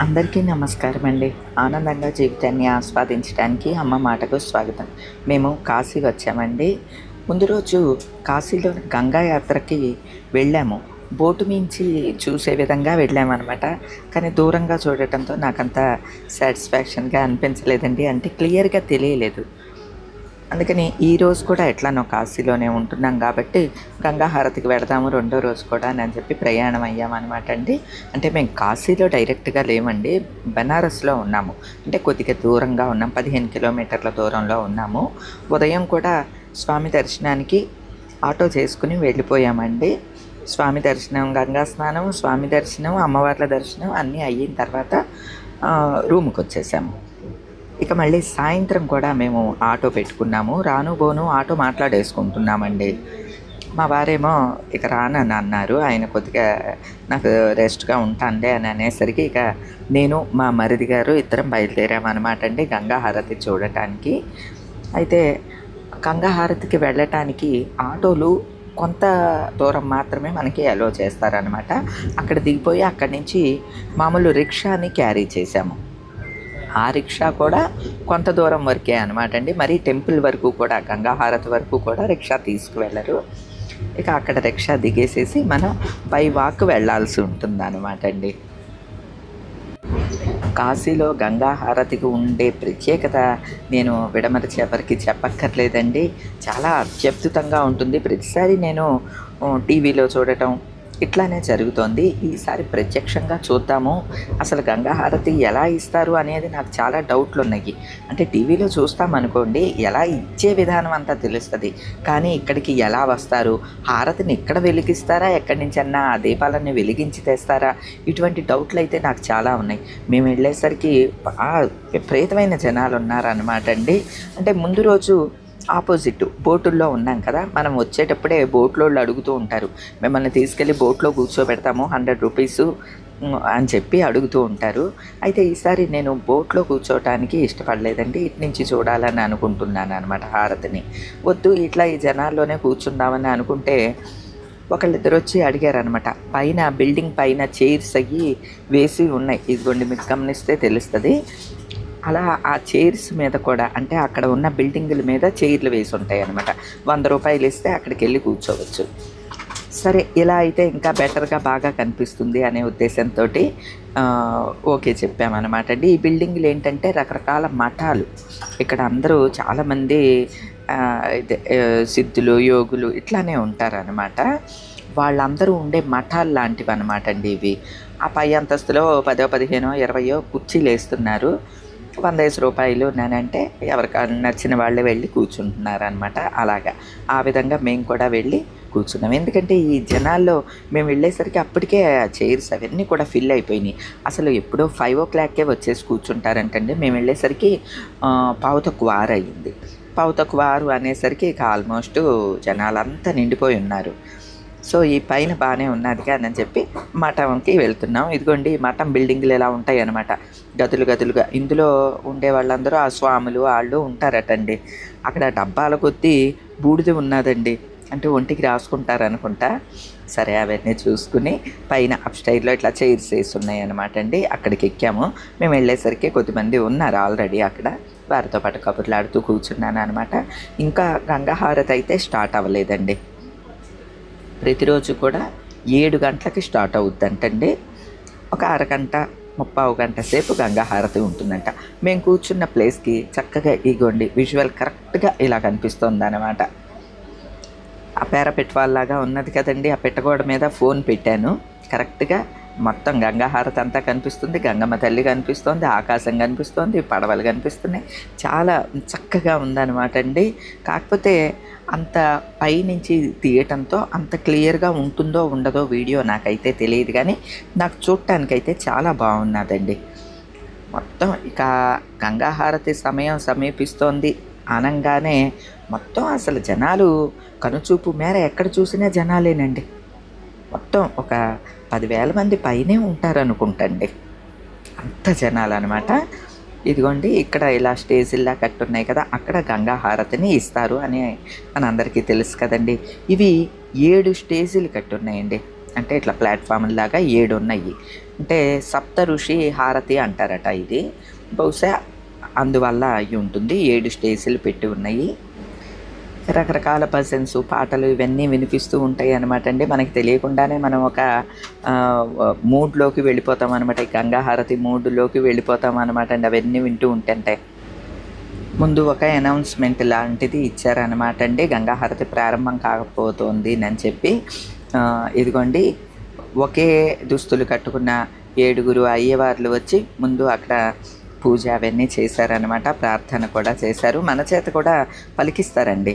అందరికీ నమస్కారం అండి ఆనందంగా జీవితాన్ని ఆస్వాదించడానికి అమ్మ మాటకు స్వాగతం. మేము కాశీ వచ్చామండి. ముందు రోజు కాశీలో గంగా యాత్రకి వెళ్ళాము. బోటు మించి చూసే విధంగా వెళ్ళామన్నమాట. కానీ దూరంగా చూడటంతో నాకంత సాటిస్ఫాక్షన్గా అనిపించలేదండి. అంటే క్లియర్గా తెలియలేదు. అందుకని ఈ రోజు కూడా ఎట్లానో కాశీలోనే ఉంటున్నాం కాబట్టి గంగాహారతికి వెళదాము వెడదాము రెండో రోజు కూడా అని చెప్పి ప్రయాణం అయ్యామన్నమాట అండి. అంటే మేము కాశీలో డైరెక్ట్గా లేమండి బెనారస్లో ఉన్నాము. అంటే కొద్దిగా దూరంగా ఉన్నాం పదిహేను కిలోమీటర్ల దూరంలో ఉన్నాము. ఉదయం కూడా స్వామి దర్శనానికి ఆటో చేసుకుని వెళ్ళిపోయామండి. స్వామి దర్శనం గంగా స్నానం స్వామి దర్శనం అమ్మవార్ల దర్శనం అన్నీ అయిన తర్వాత రూమ్కి వచ్చేసాము. ఇక మళ్ళీ సాయంత్రం కూడా మేము ఆటో పెట్టుకున్నాము. రాను బోను ఆటో మాట్లాడేసుకుంటున్నామండి. మా వారేమో ఇక రానని అన్నారు. ఆయన కొద్దిగా నాకు రెస్ట్గా ఉంటానులే అని అనేసరికి ఇక నేను మా మరిది గారు ఇద్దరం బయలుదేరామన్నమాట అండి గంగా హారతి చూడటానికి. అయితే గంగాహారతికి వెళ్ళటానికి ఆటోలు కొంత దూరం మాత్రమే మనకి అలో చేస్తారనమాట అక్కడ దిగిపోయి అక్కడి నుంచి మామూలు రిక్షాని క్యారీ చేసాము ఆ రిక్షా కూడా కొంత దూరం వరకే అనమాట అండి. మరి టెంపుల్ వరకు కూడా గంగాహారతి వరకు కూడా రిక్షా తీసుకువెళ్ళరు. ఇక అక్కడ రిక్షా దిగేసేసి మనం బై వాక్ వెళ్ళాల్సి ఉంటుంది అనమాట అండి. కాశీలో గంగాహారతికి ఉండే ప్రత్యేకత నేను విడమరిచి ఎవరికి చెప్పక్కర్లేదండి. చాలా అత్యద్భుతంగా ఉంటుంది. ప్రతిసారి నేను టీవీలో చూడటం ఇట్లానే జరుగుతోంది. ఈసారి ప్రత్యక్షంగా చూద్దాము. అసలు గంగా హారతి ఎలా ఇస్తారు అనేది నాకు చాలా డౌట్లు ఉన్నాయి అంటే టీవీలో చూస్తామనుకోండి ఎలా ఇచ్చే విధానం అంతా తెలుస్తుంది. కానీ ఇక్కడికి ఎలా వస్తారు? హారతిని ఇక్కడ వెలిగిస్తారా? ఎక్కడి నుంచన్నా ఆ దీపాలన్నీ వెలిగించి తెస్తారా? ఇటువంటి డౌట్లు అయితే నాకు చాలా ఉన్నాయి. మేము వెళ్ళేసరికి విపరీతమైన జనాలు ఉన్నారనమాట అండి. అంటే ముందు రోజు ఆపోజిట్ బోటుల్లో ఉన్నాం కదా మనం వచ్చేటప్పుడే బోట్లో వాళ్ళు అడుగుతూ ఉంటారు. మిమ్మల్ని తీసుకెళ్ళి బోట్లో కూర్చోబెడతాము హండ్రెడ్ రూపీస్ అని చెప్పి అడుగుతూ ఉంటారు. అయితే ఈసారి నేను బోట్లో కూర్చోవటానికి ఇష్టపడలేదండి. ఇటు నుంచి చూడాలని అనుకుంటున్నాను అనమాట హారతిని. వద్దు ఇట్లా ఈ జనాల్లోనే కూర్చుందామని అనుకుంటే ఒకళ్ళిద్దరు వచ్చి అడిగారనమాట పైన బిల్డింగ్ పైన చైర్స్ అయ్యి వేసి ఉన్నాయి. ఇదిగోండి మీకు గమనిస్తే తెలుస్తుంది. అలా ఆ చైర్స్ మీద కూడా అంటే అక్కడ ఉన్న బిల్డింగుల మీద చైర్లు వేసి ఉంటాయి అనమాట వంద రూపాయలు ఇస్తే అక్కడికి వెళ్ళి కూర్చోవచ్చు. సరే ఇలా అయితే ఇంకా బెటర్గా బాగా కనిపిస్తుంది అనే ఉద్దేశంతో ఓకే చెప్పామన్నమాట. అండి ఈ బిల్డింగ్లు ఏంటంటే రకరకాల మఠాలు. ఇక్కడ అందరూ చాలామంది సిద్ధులు యోగులు ఇట్లానే ఉంటారనమాట వాళ్ళందరూ ఉండే మఠాలు లాంటివి అనమాట అండి ఇవి. ఆ పై అంతస్తులో పదో పదిహేనో ఇరవయో కుర్చీలు వేస్తున్నారు వంద రూపాయలు ఉన్నానంటే ఎవరికి నచ్చిన వాళ్ళే వెళ్ళి కూర్చుంటున్నారనమాట అలాగా. ఆ విధంగా మేము కూడా వెళ్ళి కూర్చున్నాం. ఎందుకంటే ఈ జనాల్లో మేము వెళ్ళేసరికి అప్పటికే ఆ చైర్స్ అవన్నీ కూడా ఫిల్ అయిపోయినాయి. అసలు ఎప్పుడో ఫైవ్ ఓ క్లాక్కే వచ్చేసి కూర్చుంటారంటండి. మేము వెళ్ళేసరికి ఆ, పావు ఆరు అయ్యింది. పావు తక్కువ అనేసరికి ఇక ఆల్మోస్ట్ జనాలంతా నిండిపోయి ఉన్నారు. సో ఈ పైన బాగానే ఉన్నది కానీ అని చెప్పి మఠంకి వెళ్తున్నాం. ఇదిగోండి మఠం బిల్డింగ్లు ఎలా ఉంటాయి అనమాట గదులు గదులుగా ఇందులో ఉండే వాళ్ళందరూ ఆ స్వాములు వాళ్ళు ఉంటారటండి. అక్కడ డబ్బాల కొద్దీ బూడిద ఉన్నదండి. అంటే ఒంటికి రాసుకుంటారు అనుకుంటా సరే అవన్నీ చూసుకుని పైన అప్ స్టైల్లో ఇట్లా చైర్స్ వేసి ఉన్నాయి అనమాట అండి అక్కడికి ఎక్కాము. మేము వెళ్ళేసరికి కొద్దిమంది ఉన్నారు ఆల్రెడీ అక్కడ. వారితో పాటు కబుర్లాడుతూ కూర్చున్నాను అనమాట ఇంకా గంగాహారతి అయితే స్టార్ట్ అవ్వలేదండి. ప్రతిరోజు కూడా ఏడు గంటలకి స్టార్ట్ అవుద్దంటండి ఒక అరగంట ముప్పావు గంట సేపు గంగాహారతి ఉంటుందంట. మేము కూర్చున్న ప్లేస్కి చక్కగా ఇగోండి విజువల్ కరెక్ట్గా ఇలా కనిపిస్తుంది అనమాట ఆ పేర పెట్టవాళ్ళలాగా ఉన్నది కదండి ఆ పెట్టగోడ మీద ఫోన్ పెట్టాను. కరెక్ట్గా మొత్తం గంగాహారతి అంతా కనిపిస్తుంది. గంగమ్మ తల్లి కనిపిస్తోంది. ఆకాశం కనిపిస్తోంది. పడవలు కనిపిస్తున్నాయి. చాలా చక్కగా ఉందన్నమాట అండి. కాకపోతే అంత పైనుంచి తీయటంతో అంత క్లియర్గా ఉంటుందో ఉండదో వీడియో నాకైతే తెలియదు కానీ నాకు చూడటానికైతే చాలా బాగున్నదండి. మొత్తం ఇక గంగాహారతి సమయం సమీపిస్తోంది. అనగానే మొత్తం అసలు జనాలు కనుచూపు మేర ఎక్కడ చూసినా జనాలేనండి. మొత్తం ఒక పదివేల మంది పైనే ఉంటారనుకుంటండి. అంత జనాలు అనమాట ఇదిగోండి ఇక్కడ ఇలా స్టేజిల్లా కట్టున్నాయి కదా అక్కడ గంగా హారతిని ఇస్తారు అని మన అందరికీ తెలుసు కదండి. ఇవి ఏడు స్టేజీలు కట్టున్నాయండి. అంటే ఇట్లా ప్లాట్ఫామ్ లాగా ఏడు ఉన్నాయి. అంటే సప్త ఋషి హారతి అంటారట ఇది. బహుశా అందువల్ల అయి ఉంటుంది ఏడు స్టేజీలు పెట్టి ఉన్నాయి. రకరకాల పర్సన్స్ పాటలు ఇవన్నీ వినిపిస్తూ ఉంటాయి అనమాట అండి మనకి తెలియకుండానే మనం ఒక మూడ్లోకి వెళ్ళిపోతాం అనమాట ఈ గంగాహారతి మూడ్లోకి వెళ్ళిపోతాం అనమాట అండి అవన్నీ వింటూ ఉంటుంటాయి ముందు ఒక అనౌన్స్మెంట్ లాంటిది ఇచ్చారనమాట అండి గంగాహారతి ప్రారంభం కాకపోతుంది అని చెప్పి ఇదిగోండి. ఒకే దుస్తులు కట్టుకున్న ఏడుగురు అయ్యవార్లు వచ్చి ముందు అక్కడ పూజ అవన్నీ చేశారనమాట ప్రార్థన కూడా చేశారు. మన చేత కూడా పలికిస్తారండి.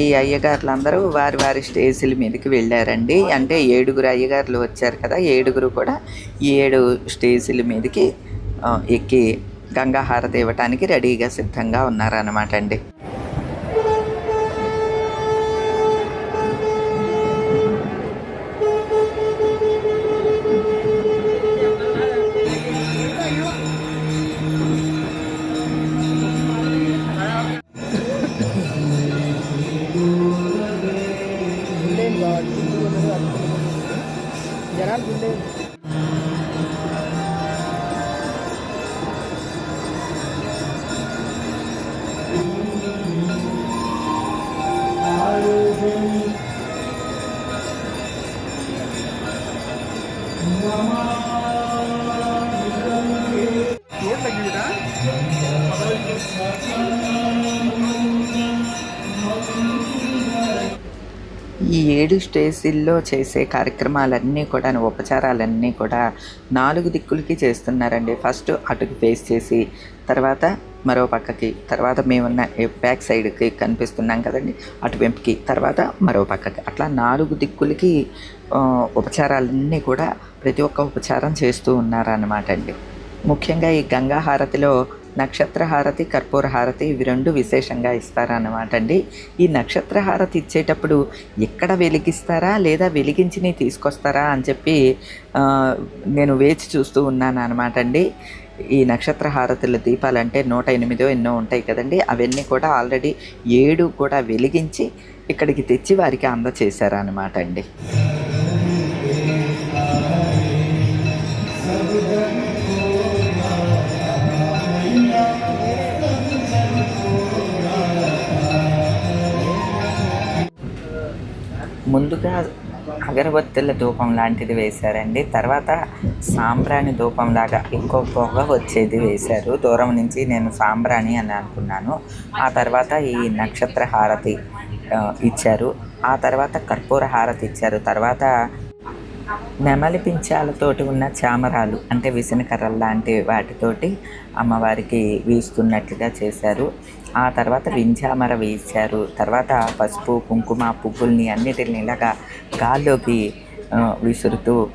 ఈ అయ్యగారులందరూ వారి వారి స్టేజీల మీదకి వెళ్ళారండి. అంటే ఏడుగురు అయ్యగారులు వచ్చారు కదా ఏడుగురు కూడా ఈ ఏడు స్టేజీల మీదకి ఎక్కి గంగా హారతి ఇవ్వటానికి రెడీగా సిద్ధంగా ఉన్నారన్నమాట అండి ఉండేది ఈ ఏడు స్టేజీల్లో చేసే కార్యక్రమాలన్నీ కూడా ఉపచారాలన్నీ కూడా నాలుగు దిక్కులకి చేస్తున్నారండి. ఫస్ట్ అటుకు ఫేస్ చేసి తర్వాత మరో పక్కకి తర్వాత మేమున్న బ్యాక్ సైడ్కి కనిపిస్తున్నాం కదండి అటువైపుకి తర్వాత మరో పక్కకి. అట్లా నాలుగు దిక్కులకి ఉపచారాలన్నీ కూడా ప్రతి ఒక్క ఉపచారం చేస్తూ ఉన్నారన్నమాట అండి. ముఖ్యంగా ఈ గంగా హారతిలో నక్షత్ర హారతి కర్పూర హారతి ఇవి రెండు విశేషంగా ఇస్తారన్నమాట అండి. ఈ నక్షత్ర హారతి ఇచ్చేటప్పుడు ఎక్కడ వెలిగిస్తారా లేదా వెలిగించినవి తీసుకొస్తారా అని చెప్పి నేను వేచి చూస్తూ ఉన్నాను అనమాట అండి. ఈ నక్షత్ర హారతుల దీపాలంటే నూట ఎనిమిదో ఎన్నో ఉంటాయి కదండి. అవన్నీ కూడా ఆల్రెడీ ఏడు కూడా వెలిగించి ఇక్కడికి తెచ్చి వారికి అందచేశారనమాట అండి. ముందుగా అగరబత్తుల ధూపం లాంటిది వేశారండి. తర్వాత సాంబ్రాణి ధూపం లాగా ఇంకో పొగ వచ్చేది వేశారు. దూరం నుంచి నేను సాంబ్రాణి అని అనుకున్నాను. ఆ తర్వాత ఈ నక్షత్ర హారతి ఇచ్చారు. ఆ తర్వాత కర్పూర హారతి ఇచ్చారు. తర్వాత నెమలి పించాలతోటి ఉన్న చామరాలు అంటే విసనకర్రలు లాంటి వాటితోటి అమ్మవారికి వీస్తున్నట్లుగా చేశారు. ఆ తర్వాత వింజామర వేశారు. తర్వాత పసుపు కుంకుమ పువ్వుల్ని అన్నిటిని ఇలాగా గాల్లోకి విసురుతూ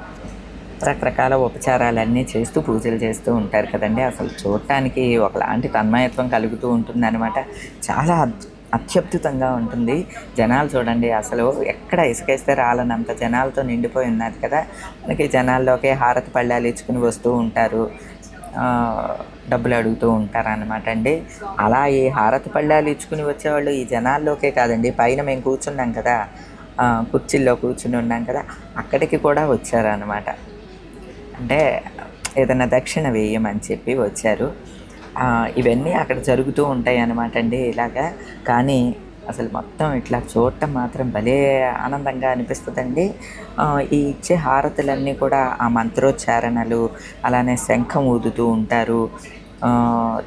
రకరకాల ఉపచారాలన్నీ చేస్తూ పూజలు చేస్తూ ఉంటారు కదండి. అసలు చూడటానికి ఒకలాంటి తన్మయత్వం కలుగుతూ ఉంటుందన్నమాట. చాలా అద్- అత్యద్భుతంగా ఉంటుంది. జనాలు చూడండి అసలు ఎక్కడ ఇసుకేస్తే రాలనంత జనాలతో నిండిపోయి ఉన్నారు కదా. మనకి జనాల్లోకి హారతి పళ్ళాలు ఇచ్చుకుని వస్తూ ఉంటారు. డబ్బులు అడుగుతూ ఉంటారనమాట అండి. అలా ఈ హారతి పళ్ళాలు ఇచ్చుకుని వచ్చేవాళ్ళు ఈ జనాల్లోకే కాదండి. పైన మేము కూర్చున్నాం కదా. కుర్చీల్లో కూర్చుని ఉన్నాం కదా. అక్కడికి కూడా వచ్చారనమాట అంటే ఏదైనా దక్షిణ వేయమని చెప్పి వచ్చారు. ఇవన్నీ అక్కడ జరుగుతూ ఉంటాయి అన్నమాట అండి ఇలాగా. కానీ అసలు మొత్తం ఇట్లా చూడటం మాత్రం భలే ఆనందంగా అనిపిస్తుందండి. ఈ ఇచ్చే హారతులన్నీ కూడా ఆ మంత్రోచ్చారణలు అలానే శంఖం ఊదుతూ ఉంటారు.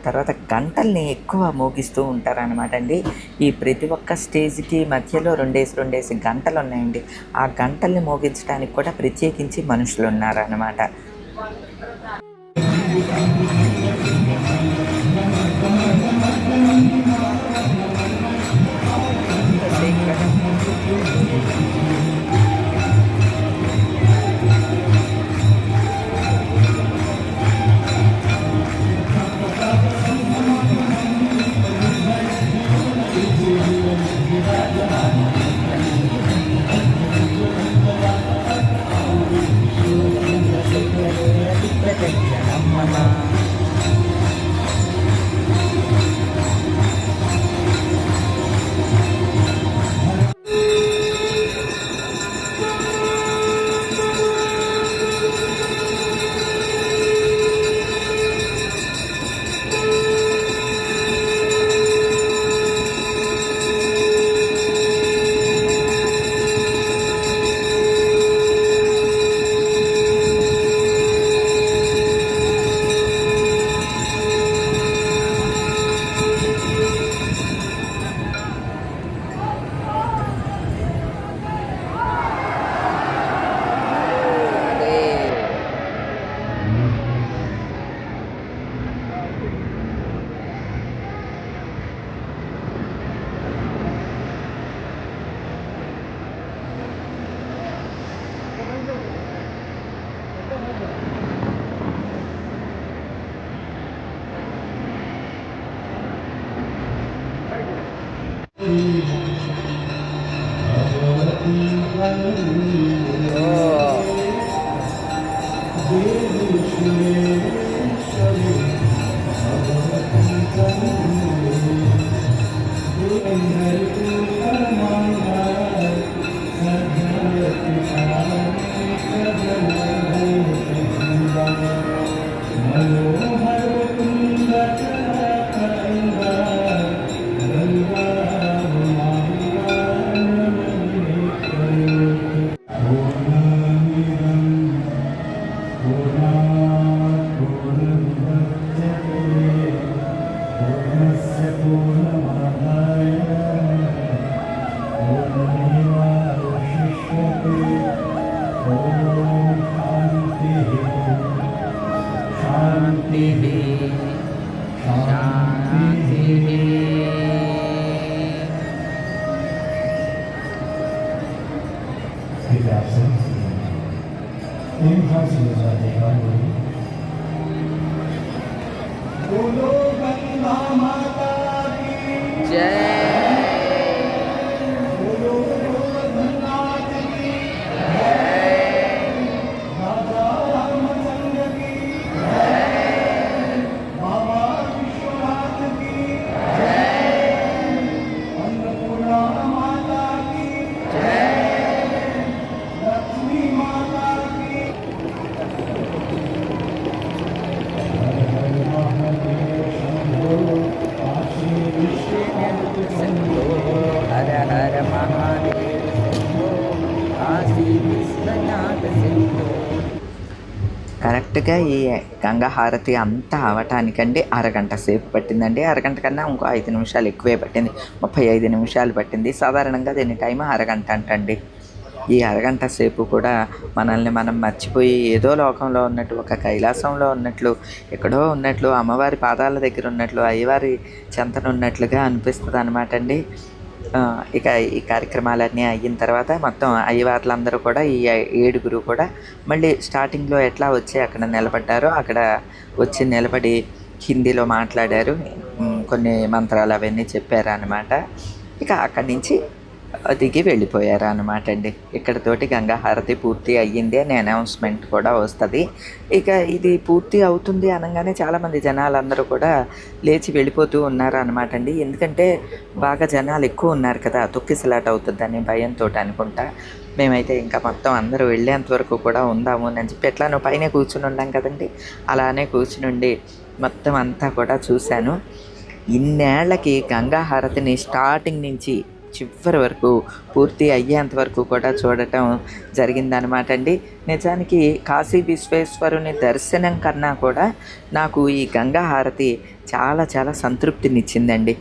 తర్వాత గంటల్ని ఎక్కువ మోగిస్తూ ఉంటారు అనమాట అండి. ఈ ప్రతి ఒక్క స్టేజ్కి మధ్యలో రెండేసి రెండేసి గంటలు ఉన్నాయండి ఆ గంటల్ని మోగించడానికి కూడా ప్రత్యేకించి మనుషులు ఉన్నారన్నమాట His absence. In house बोलो गंगा माता की కరెక్ట్గా ఈ గంగా హారతి అంతా అవటానికండి అరగంట సేపు పట్టిందండి. అరగంట కన్నా ఇంకో ఐదు నిమిషాలు ఎక్కువే పట్టింది. ముప్పై ఐదు నిమిషాలు పట్టింది. సాధారణంగా దీని టైం అరగంట అంటండి. ఈ అరగంట సేపు కూడా మనల్ని మనం మర్చిపోయి ఏదో లోకంలో ఉన్నట్టు ఒక కైలాసంలో ఉన్నట్లు ఎక్కడో ఉన్నట్లు అమ్మవారి పాదాల దగ్గర ఉన్నట్లు అయ్యవారి చెంతనున్నట్లుగా అనిపిస్తుంది అనమాట అండి ఇక ఈ కార్యక్రమాలన్నీ అయిన తర్వాత మొత్తం అయ్యవార్లందరూ కూడా ఈ ఏడుగురు కూడా మళ్ళీ స్టార్టింగ్లో ఎట్లా వచ్చి అక్కడ నిలబడ్డారో అక్కడ వచ్చి నిలబడి హిందీలో మాట్లాడారు. కొన్ని మంత్రాలు అవన్నీ చెప్పారు అనమాట ఇక అక్కడి నుంచి దిగి వెళ్ళిపోయారు అనమాట అండి ఇక్కడతోటి గంగాహారతి పూర్తి అయ్యింది అని అనౌన్స్మెంట్ కూడా వస్తుంది. ఇక ఇది పూర్తి అవుతుంది అనగానే చాలామంది జనాలందరూ కూడా లేచి వెళ్ళిపోతూ ఉన్నారు అనమాట అండి. ఎందుకంటే బాగా జనాలు ఎక్కువ ఉన్నారు కదా తొక్కిసలాట అవుతుందని భయంతో అనుకుంటా. మేమైతే ఇంకా మొత్తం అందరూ వెళ్ళేంత వరకు కూడా ఉందాము అని చెప్పి ఎట్లానో పైన కూర్చుని ఉన్నాం కదండి. అలానే కూర్చునుండి మొత్తం అంతా కూడా చూశాను. ఇన్నేళ్ళకి గంగాహారతిని స్టార్టింగ్ నుంచి చివరి వరకు పూర్తి అయ్యేంత వరకు కూడా చూడటం జరిగిందనమాట అండి. నిజానికి కాశీ విశ్వేశ్వరుని దర్శనం కన్నా కూడా నాకు ఈ గంగా హారతి చాలా చాలా సంతృప్తినిచ్చిందండి.